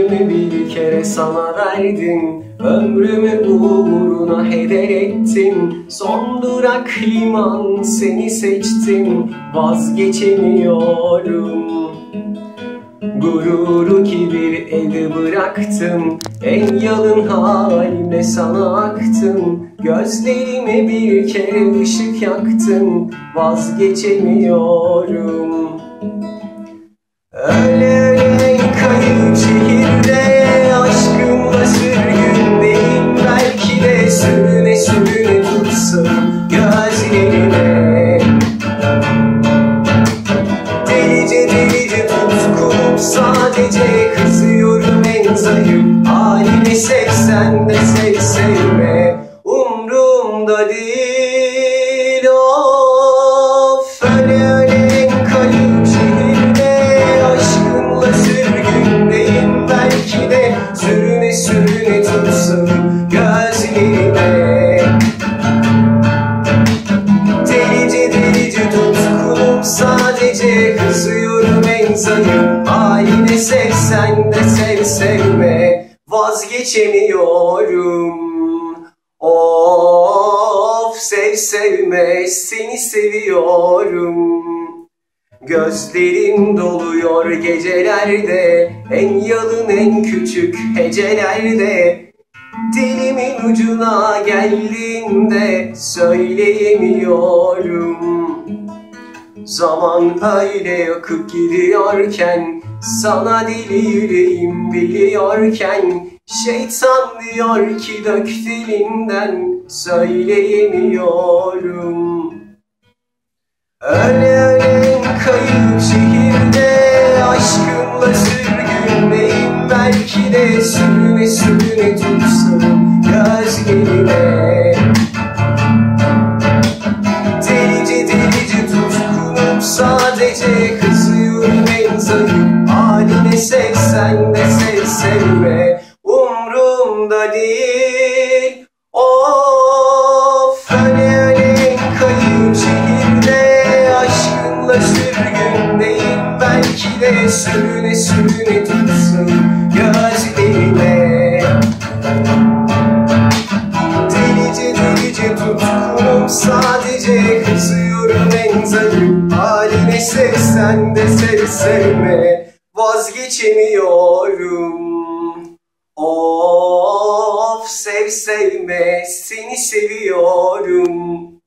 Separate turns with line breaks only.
Bir kere sana verdim. Ömrümü uğruna heder ettim. Son durak liman seni seçtim. Vazgeçemiyorum. Gururu kibir elde bıraktım. En yalın halimle sana aktım. Gözlerime bir kere ışık yaktım Vazgeçemiyorum Sadece kızıyorum en zayıf Haline sevsen de sev sevme Umrumda değil of Öyle öyle kayıp şehirde Aşkınla sürgündeyim Belki de sürüne sürüne delice tutkunum sadece kızıyorum zayıf Haline sevsen de sev sevme. Vazgeçemiyorum. Of sev sevme seni seviyorum. Gözlerim doluyor gecelerde En yalın en küçük hecelerde. Dilimin ucuna geldiğinde söyleyemiyorum Zaman öyle yakıp gidiyorken Sana dili yüreğim biliyorken Şeytan diyor ki dök dilinden Söyleyemiyorum. Öyle öyle kayıp şehirde Aşkımla sürgündeyim Belki de sürüne sürüne tutsam Gözlerime Delice Sadece kızıyorum en zayıf Haline sevsen de sev sevme. Umrumda değil. Of öyle öyle kayıp şehirde Aşkınla sürgündeyim Belki de sürüne sürüne tutsun Gözlerime sevsen de sev sevme Vazgeçemiyorum. Of sev sevme seni seviyorum